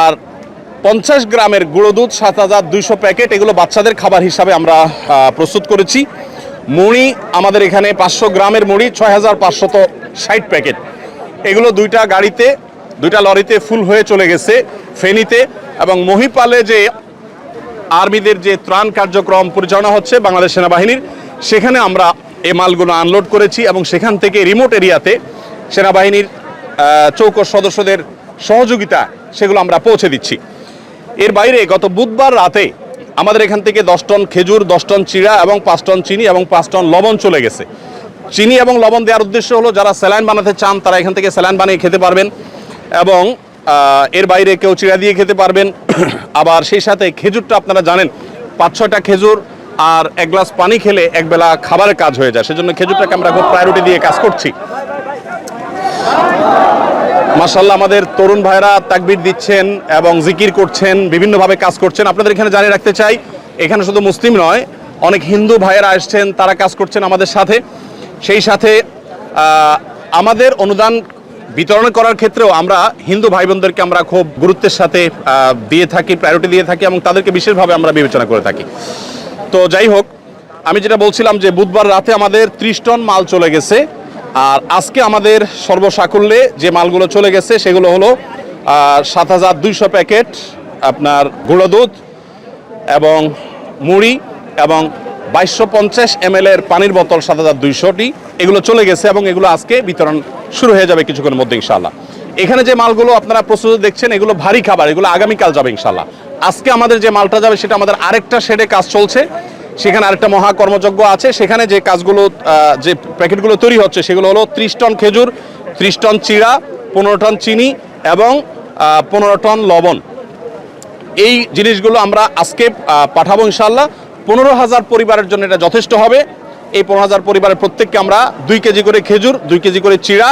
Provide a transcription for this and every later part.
আর পঞ্চাশ গ্রামের গুঁড়ো দুধ, সাত হাজার দুইশো প্যাকেট, এগুলো বাচ্চাদের খাবার হিসাবে আমরা প্রস্তুত করেছি। মুড়ি আমাদের এখানে পাঁচশো গ্রামের মুড়ি, ছয় হাজার পাঁচশত ষাট প্যাকেট। এগুলো দুইটা গাড়িতে, দুইটা লরিতে ফুল হয়ে চলে গেছে ফেনীতে এবং মহিপালে যে আর্মিদের যে ত্রাণ কার্যক্রম পরিচালনা হচ্ছে বাংলাদেশ সেনাবাহিনীর, সেখানে আমরা এই মালগুলো আনলোড করেছি এবং সেখান থেকে রিমোট এরিয়াতে সেনাবাহিনীর চৌকস সদস্যদের সহযোগিতা সেগুলো আমরা পৌঁছে দিচ্ছি। এর বাইরে গত বুধবার রাতে আমাদের এখান থেকে দশ টন খেজুর, দশ টন চিড়া এবং পাঁচ টন চিনি এবং পাঁচ টন লবণ চলে গেছে। চিনি এবং লবণ দেওয়ার উদ্দেশ্য হলো যারা স্যালাইন বানাতে চান তারা এখান থেকে স্যালাইন বানিয়ে খেতে পারবেন এবং এর বাইরে কেউ চিড়া দিয়ে খেতে পারবেন। আবার সেই সাথে খেজুরটা আপনারা জানেন, পাঁচ ছয়টা খেজুর আর এক গ্লাস পানি খেলে একবেলা খাবারের কাজ হয়ে যায়। সেজন্য খেজুরটাকে আমরা খুব প্রায়োরিটি দিয়ে কাজ করছি। মাসাল্লাহ আমাদের তরুণ ভাইরা তাকবির দিচ্ছেন এবং জিকির করছেন, বিভিন্নভাবে কাজ করছেন। আপনাদের এখানে জানিয়ে রাখতে চাই, এখানে শুধু মুসলিম নয়, অনেক হিন্দু ভাইয়েরা আসছেন তারা কাজ করছেন আমাদের সাথে। সেই সাথে আমাদের অনুদান বিতরণ করার ক্ষেত্রেও আমরা হিন্দু ভাই বোনদেরকে আমরা খুব গুরুত্বের সাথে দিয়ে থাকি প্রায়োরিটি দিয়ে থাকি এবং তাদেরকে বিশেষভাবে আমরা বিবেচনা করে থাকি। তো যাই হোক, আমি যেটা বলছিলাম যে বুধবার রাতে আমাদের ত্রিশ টন মাল চলে গেছে। আর আজকে আমাদের সর্বসাকুল্যে যে মালগুলো চলে গেছে, সেগুলো হলো সাত হাজার দুইশো প্যাকেট আপনার গুঁড়ো দুধ এবং মুড়ি এবং বাইশশো পঞ্চাশ এম এর পানির বোতল সাত হাজার দুইশোটি। এগুলো চলে গেছে এবং এগুলো আজকে বিতরণ শুরু হয়ে যাবে কিছুক্ষণের মধ্যে ইনশাল্লাহ এখানে যে মালগুলো আপনারা প্রস্তুত দেখছেন, এগুলো ভারী খাবার, এগুলো আগামীকাল যাবে ইনশাল্লাহ আজকে আমাদের যে মালটা যাবে, সেটা আমাদের আরেকটা শেডে কাজ চলছে। সেখানে আরেকটা মহা কর্মযজ্ঞ আছে। সেখানে যে কাজগুলো যে প্যাকেটগুলো তৈরি হচ্ছে, সেগুলো হলো ত্রিশ টন খেজুর, ত্রিশ টন চিড়া, পনেরো টন চিনি এবং পনেরো টন লবণ। এই জিনিসগুলো আমরা আজকে পাঠাবো ইনশাল্লাহ পনেরো হাজার পরিবারের জন্য এটা যথেষ্ট হবে। এই পনেরো হাজার পরিবারের প্রত্যেককে আমরা দুই কেজি করে খেজুর, দুই কেজি করে চিড়া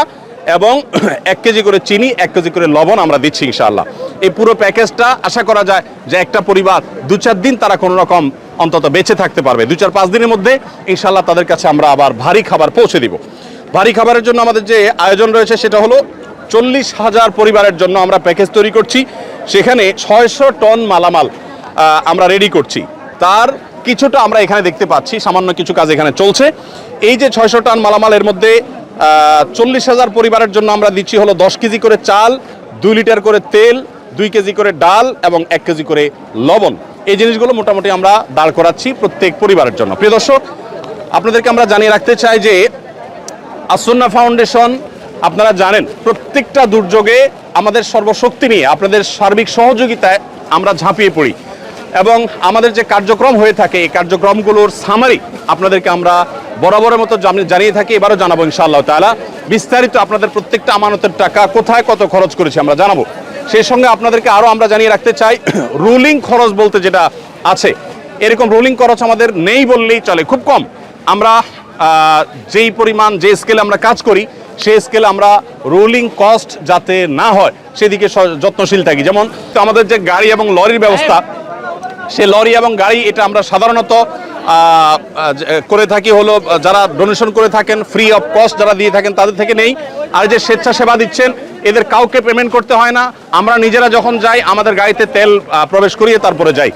এবং এক কেজি করে চিনি, এক কেজি করে লবণ আমরা দিচ্ছি ইনশাল্লাহ এই পুরো প্যাকেজটা আশা করা যায় যে একটা পরিবার দু চার দিন তারা কোনো রকম অন্তত বেঁচে থাকতে পারবে। দু চার পাঁচ দিনের মধ্যে ইনশাল্লাহ তাদের কাছে আমরা আবার ভারী খাবার পৌঁছে দিব। ভারী খাবারের জন্য আমাদের যে আয়োজন রয়েছে সেটা হলো চল্লিশ হাজার পরিবারের জন্য আমরা প্যাকেজ তৈরি করছি। সেখানে ছয়শো টন মালামাল আমরা রেডি করছি। তার কিছুটা আমরা এখানে দেখতে পাচ্ছি, সামান্য কিছু কাজ এখানে চলছে। এই যে ছয়শো টন মালামালের মধ্যে চল্লিশ হাজার পরিবারের জন্য আমরা দিচ্ছি হলো দশ কেজি করে চাল, দুই লিটার করে তেল, দুই কেজি করে ডাল এবং এক কেজি করে লবণ। এই জিনিসগুলো মোটামুটি আমরা দাঁড় করাচ্ছি প্রত্যেক পরিবারের জন্য। প্রিয় দর্শক, আপনাদেরকে আমরা জানিয়ে রাখতে চাই যে আসন্না ফাউন্ডেশন, আপনারা জানেন, প্রত্যেকটা দুর্যোগে আমাদের সর্বশক্তি নিয়ে, আপনাদের সার্বিক সহযোগিতায় আমরা ঝাঁপিয়ে পড়ি। এবং আমাদের যে কার্যক্রম হয়ে থাকে, এই কার্যক্রমগুলোর সামারি আপনাদেরকে আমরা বরাবরের মতো জানিয়ে থাকি, এবারও জানাব ইনশাআল্লাহ তাআলা। বিস্তারিত আপনাদের প্রত্যেকটা আমানতের টাকা কোথায় কত খরচ করেছি আমরা জানাব। সেই সঙ্গে আপনাদেরকে আরও আমরা জানিয়ে রাখতে চাই রুলিং খরচ বলতে যেটা আছে এরকম রুলিং খরচ আমাদের নেই বললেই চলে খুব কম। আমরা যেই পরিমাণ যে স্কেলে আমরা কাজ করি সেই স্কেলে আমরা রোলিং কস্ট যাতে না হয় সেদিকে যত্নশীল থাকি। যেমন আমাদের যে গাড়ি এবং লরির ব্যবস্থা সে লরি এবং গাড়ি এটা আমরা সাধারণত করে থাকি হলো, যারা ডোনেশন করে থাকেন ফ্রি অফ কস্ট যারা দিয়ে থাকেন, তাদের থেকে নেই। আর যে স্বেচ্ছাসেবা দিচ্ছেন, এদের কাউকে পেমেন্ট করতে হয় না। আমরা নিজেরা যখন যাই, আমাদের গাড়িতে তেল প্রবেশ করিয়ে তারপরে যাই।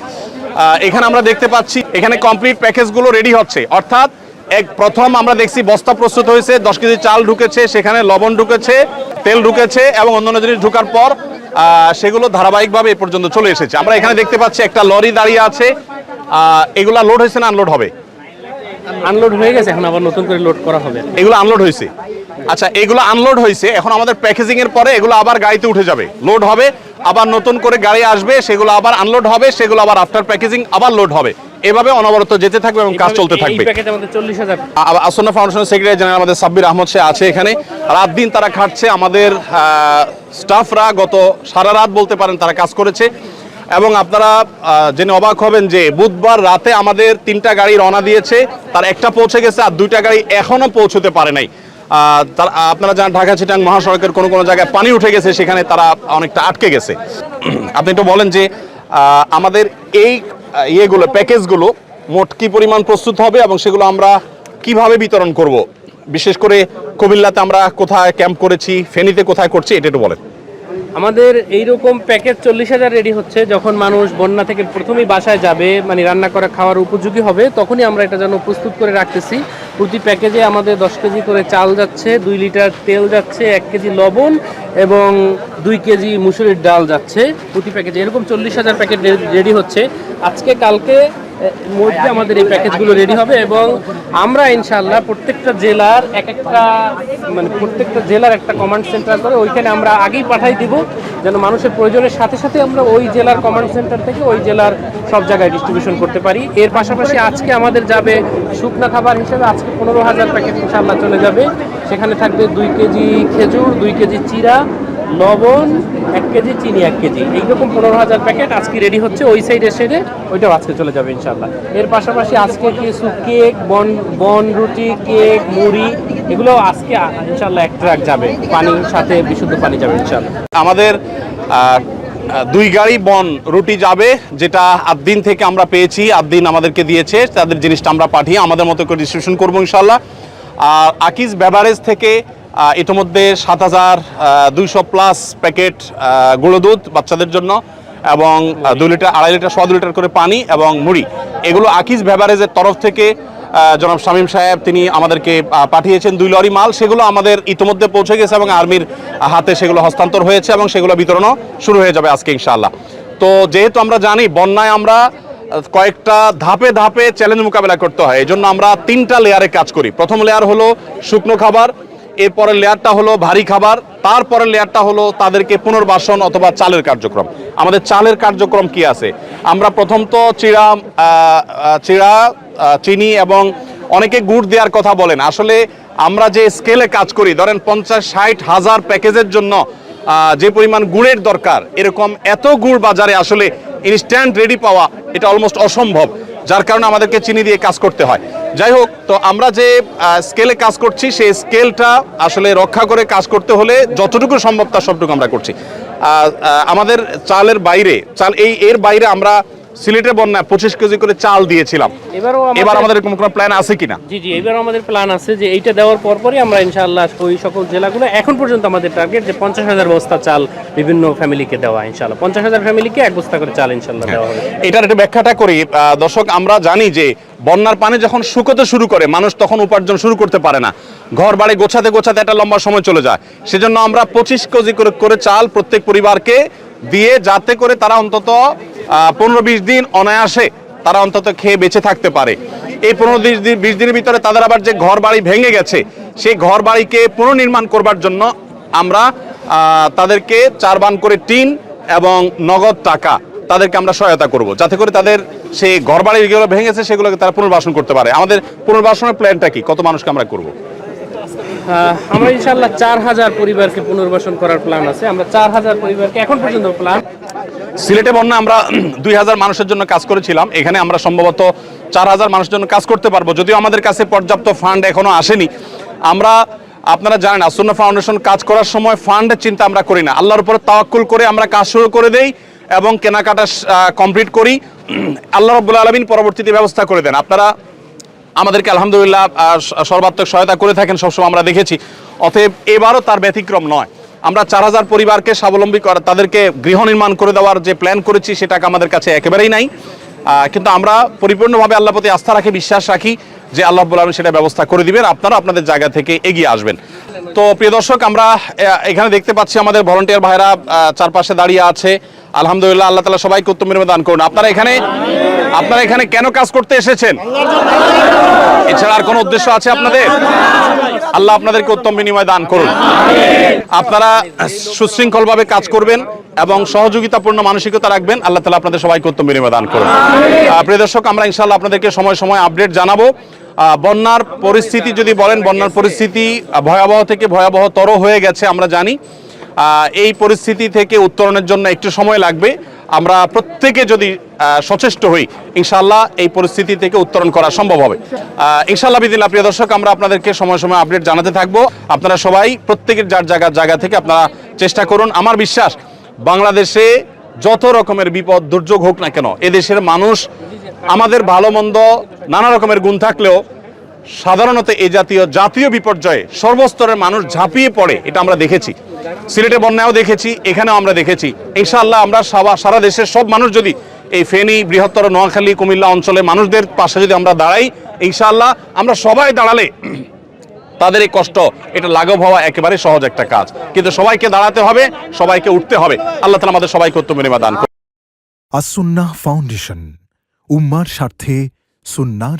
এখানে আমরা দেখতে পাচ্ছি, এখানে কমপ্লিট প্যাকেজগুলো রেডি হচ্ছে। অর্থাৎ, এক, প্রথম আমরা দেখছি, বস্তা প্রস্তুত হয়েছে, দশ কেজি চাল ঢুকেছে, সেখানে লবণ ঢুকেছে, তেল ঢুকেছে, এবং অন্যান্য জিনিস ঢুকার পর সেগুলো ধারাবাহিকভাবে এ পর্যন্ত চলে এসেছে। আমরা এখানে দেখতে পাচ্ছি, একটা লরি দাঁড়িয়ে আছে এগুলা লোড হয়েছে না আনলোড হবে? আনলোড হয়ে গেছে এখন আবার নতুন করে লোড করা হবে। এগুলো আনলোড হয়েছে? আচ্ছা এগুলো আনলোড হয়েছে এখন আমাদের প্যাকেজিং এর পরে এগুলো আবার গাড়িতে উঠে যাবে। লোড হবে আবার নতুন করে গাড়ি আসবে সেগুলো আবার আনলোড হবে সেগুলো আবার আফটার প্যাকেজিং আবার লোড হবে। এভাবে অনবরত যেতে থাকবে এবং কাজ চলতে থাকবে। আসন্ন ফাউন্ডেশনের সেক্রেটারি জেনারেল আমাদের সাব্বির আহমদ সে আছে এখানে। রাত দিন তারা খাটছে আমাদের স্টাফরা গত সারা রাত বলতে পারেন তারা কাজ করেছে। এবং আপনারা জেনে অবাক হবেন যে বুধবার রাতে আমাদের তিনটা গাড়ি রওনা দিয়েছে, তার একটা পৌঁছে গেছে আর দুইটা গাড়ি এখনও পৌঁছতে পারে নাই। তার আপনারা জানেন ঢাকা চিটাং মহাসড়কের কোনো কোনো জায়গায় পানি উঠে গেছে, সেখানে তারা অনেকটা আটকে গেছে। আপনি একটু বলেন যে আমাদের এই ইয়েগুলো, প্যাকেজগুলো মোট কি পরিমাণ প্রস্তুত হবে এবং সেগুলো আমরা কীভাবে বিতরণ করব? বিশেষ করে কুমিল্লাতে আমরা কোথায় ক্যাম্প করেছি, ফেনীতে কোথায় করছি, এটা একটু বলেন। আমাদের এইরকম প্যাকেজ চল্লিশ হাজার রেডি হচ্ছে। যখন মানুষ বন্যা থেকে প্রথমেই বাসায় যাবে মানে রান্না করা, খাওয়ার উপযোগী হবে, তখনই আমরা এটা যেন প্রস্তুত করে রাখতেছি। প্রতি প্যাকেজে আমাদের দশ কেজি করে চাল যাচ্ছে, দুই লিটার তেল যাচ্ছে, এক কেজি লবণ এবং দুই কেজি মুসুরির ডাল যাচ্ছে। প্রতি প্যাকেজে এরকম চল্লিশ হাজার প্যাকেট রেডি হচ্ছে। আজকে, কালকে মধ্যে আমাদের এই প্যাকেজগুলো রেডি হবে এবং আমরা ইনশাল্লাহ প্রত্যেকটা জেলার এক একটা মানে প্রত্যেকটা জেলার একটা কমান্ড সেন্টার করে ওইখানে আমরা আগেই পাঠাই দিব যেন মানুষের প্রয়োজনের সাথে সাথে আমরা ওই জেলার কমান্ড সেন্টার থেকে ওই জেলার সব জায়গায় ডিস্ট্রিবিউশন করতে পারি। এর পাশাপাশি আজকে আমাদের যাবে শুকনা খাবার হিসেবে আজকে পনেরো হাজার প্যাকেট ইনশাল্লাহ চলে যাবে। সেখানে থাকবে দুই কেজি খেজুর দুই কেজি চিরা লবণ এক কেজি, চিনি এক কেজি। এইরকম পনেরো হাজার প্যাকেট আজকে রেডি হচ্ছে, ওই সাইডে সেডে ওইটাও আজকে চলে যাবে ইনশাল্লাহ এর পাশাপাশি আজকে কিছু কেক বন বন রুটি কেক মুড়ি এগুলো আজকে ইনশাল্লাহ এক ট্রাক যাবে। পানির সাথে বিশুদ্ধ পানি যাবে ইনশাল্লাহ আমাদের দুই গাড়ি বন রুটি যাবে, যেটা আট দিন থেকে আমরা পেয়েছি। আট দিন আমাদেরকে দিয়েছে, তাদের জিনিসটা আমরা পাঠিয়ে আমাদের মতো করে ডিস্ট্রিবিউশন করব ইনশাল্লাহ আর আকিজ বেভারেজ থেকে ইতোমধ্যে সাত হাজার দুইশো প্লাস প্যাকেট গুঁড়ো দুধ বাচ্চাদের জন্য এবং দুই লিটার, আড়াই লিটার, সোয়া লিটার করে পানি এবং মুড়ি। এগুলো আকিজ বেভারেজের তরফ থেকে জনাব শামীম সাহেব তিনি আমাদেরকে পাঠিয়েছেন দুই লরি মাল। সেগুলো আমাদের ইতিমধ্যে পৌঁছে গেছে এবং আর্মির হাতে সেগুলো হস্তান্তর হয়েছে এবং সেগুলো বিতরণও শুরু হয়ে যাবে আজকে, ইনশাআল্লাহ। তো যেহেতু আমরা জানি, বন্যায় আমরা কয়েকটা ধাপে ধাপে চ্যালেঞ্জ মোকাবেলা করতে হয়। এই জন্য আমরা তিনটা লেয়ারে কাজ করি। প্রথম লেয়ার হলো শুকনো খাবার এরপরের লেয়ারটা হলো ভারী খাবার তারপরের লেয়ারটা হলো তাদেরকে পুনর্বাসন অথবা চালের কার্যক্রম। আমাদের চালের কার্যক্রম কি আছে? আমরা প্রথম তো আহ, চিড়া চিনি এবং অনেকে গুড় দেওয়ার কথা বলেন। আসলে আমরা যে স্কেলে কাজ করি ধরেন পঞ্চাশ ষাট হাজার প্যাকেজের জন্য যে পরিমাণ গুড়ের দরকার এরকম এত গুড় বাজারে আসলে ইনস্ট্যান্ট রেডি পাওয়া এটা অলমোস্ট অসম্ভব। যার কারণে আমাদেরকে চিনি দিয়ে কাজ করতে হয়। যাই হোক, তো আমরা যে স্কেলে কাজ করছি, সেই স্কেলটা আসলে রক্ষা করে কাজ করতে হলে যতটুকু সম্ভব তার সবটুকু আমরা করছি। আমাদের চালের বাইরে, চাল এই, এর বাইরে আমরা সিলেটের বন্যায় পঁচিশ কেজি করে চাল দিয়েছিলাম। এবারও এবার আমাদের এরকম কোনো প্ল্যান আছে কিনা? জি জি এবার আমাদের প্ল্যান আছে যে এইটা দেওয়ার পরপরই আমরা ইনশাআল্লাহ ওই সকল জেলাগুলো এখন পর্যন্ত আমাদের টার্গেট যে পঞ্চাশ হাজার বস্তা চাল বিভিন্ন ফ্যামিলিকে দেওয়া ইনশাআল্লাহ। পঞ্চাশ হাজার ফ্যামিলিকে এক বস্তা করে চাল ইনশাআল্লাহ দেওয়া হবে। এটার একটা ব্যাখ্যাটা করি। দর্শক আমরা জানি যে বন্যার পানি যখন শুকোতে শুরু করে মানুষ তখন উপার্জন শুরু করতে পারে না। ঘর বাড়ি গোছাতে গোছাতে একটা লম্বা সময় চলে যায়। সেজন্য আমরা পঁচিশ কেজি করে করে চাল প্রত্যেক পরিবারকে দিয়ে যাতে করে তারা অন্তত পনেরো বিশ দিন অনায়াসে তারা অন্তত খেয়ে বেঁচে থাকতে পারে। এই পনেরো দিন, বিশ দিনের ভিতরে তাদের আবার যে ঘর বাড়ি ভেঙে গেছে, সেই ঘর বাড়িকে পুনর্নির্মাণ করবার জন্য আমরা তাদেরকে চার বান করে টিন এবং নগদ টাকা তাদেরকে আমরা সহায়তা করব, যাতে করে তাদের সেই ঘর বাড়ি যেগুলো ভেঙেছে সেগুলোকে তারা পুনর্বাসন করতে পারে। আমাদের পুনর্বাসনের প্ল্যানটা কি? কত মানুষকে আমরা করব? আমরা ইনশাআল্লাহ চার হাজার পরিবারকে পুনর্বাসন করার প্ল্যান আছে। আমরা চার হাজার পরিবারকে এখন পর্যন্ত প্ল্যান সিলেটে বন্যা আমরা দুই হাজার মানুষের জন্য কাজ করেছিলাম। এখানে আমরা সম্ভবত চার হাজার মানুষের জন্য কাজ করতে পারব। যদিও আমাদের কাছে পর্যাপ্ত ফান্ড এখনও আসেনি। আমরা, আপনারা জানেন, আসন্ন ফাউন্ডেশন কাজ করার সময় ফান্ডের চিন্তা আমরা করি না। আল্লাহর উপরে তাওয়াক্কুল করে আমরা কাজ শুরু করে দেই এবং কেনাকাটা কমপ্লিট করি। আল্লাহ রব্বুল আলমিন পরবর্তীতে ব্যবস্থা করে দেন। আপনারা আমাদেরকে আলহামদুলিল্লাহ সর্বাত্মক সহায়তা করে থাকেন, সবসময় আমরা দেখেছি। অতএব এবারও তার ব্যতিক্রম নয়। আমরা চার হাজার পরিবারকে স্বাবলম্বী করা তাদেরকে গৃহ নির্মাণ করে দেওয়ার যে প্ল্যান করেছি সেটাকে আমাদের কাছে একেবারেই নাই। কিন্তু আমরা পরিপূর্ণভাবে আল্লাহ প্রতি আস্থা রাখি, বিশ্বাস রাখি যে আল্লাহ আলম সেটা ব্যবস্থা করে দিবেন। আপনারা আপনাদের জায়গা থেকে এগিয়ে আসবেন। তো প্রিয় দর্শক, আমরা এখানে দেখতে পাচ্ছি আমাদের ভলেন্টিয়ার ভাইরা চারপাশে দাঁড়িয়ে আছে। আলহামদুলিল্লাহ, আল্লাহ তালা সবাইকে উত্তম দান করুন। আপনারা এখানে আপনারা এখানে কেন কাজ করতে এসেছেন? এছাড়া আর কোনো উদ্দেশ্য আছে আপনাদের? আল্লাহ আপনাদেরকে উত্তম বিনিময় দান করুন। আপনারা সুশৃঙ্খলভাবে কাজ করবেন এবং সহযোগিতাপূর্ণ মানসিকতা রাখবেন। আল্লাহ তালা আপনাদের সবাইকে উত্তম বিনিময় দান করুন। প্রিয় দর্শক, আমরা ইনশাল্লাহ আপনাদেরকে সময় সময় আপডেট জানাব। বন্যার পরিস্থিতি যদি বলেন, বন্যার পরিস্থিতি ভয়াবহ থেকে ভয়াবহতর হয়ে গেছে, আমরা জানি। এই পরিস্থিতি থেকে উত্তরণের জন্য একটু সময় লাগবে। আমরা প্রত্যেকে যদি সচেষ্ট হই ইনশাল্লাহ এই পরিস্থিতি থেকে উত্তরণ করা সম্ভব হবে। ইনশাল্লাহ বিদিল্লা প্রিয় দর্শক, আমরা আপনাদেরকে সময় সময় আপডেট জানাতে থাকব। আপনারা সবাই প্রত্যেকের যার জায়গার জায়গা থেকে আপনারা চেষ্টা করুন। আমার বিশ্বাস, বাংলাদেশে যত রকমের বিপদ, দুর্যোগ হোক না কেন, এদেশের মানুষ আমাদের ভালো, মন্দ, নানা রকমের গুণ থাকলেও সাধারণত এই জাতীয় জাতীয় বিপর্যয়ে সর্বস্তরের মানুষ ঝাঁপিয়ে পড়ে, এটা আমরা দেখেছি। সিলেটে বন্যাও দেখেছি, এখানেও আমরা দেখেছি। ইনশাআল্লাহ আমরা সারা- দেশের সব মানুষ যদি এই ফেনী, বৃহত্তর নোয়াখালী, কুমিল্লা অঞ্চলে মানুষদের পাশে যদি আমরা দাঁড়াই, ইনশাআল্লাহ আমরা সবাই দাঁড়ালে তাদের এই কষ্ট, এটা লাঘব হওয়া একেবারে সহজ একটা কাজ। কিন্তু সবাইকে দাঁড়াতে হবে, সবাইকে উঠতে হবে। আল্লাহ তালা আমাদের সবাইকে উত্তম বিনিময় দান করুন। আসুন্নাহ ফাউন্ডেশন, উম্মার স্বার্থে সুন্নার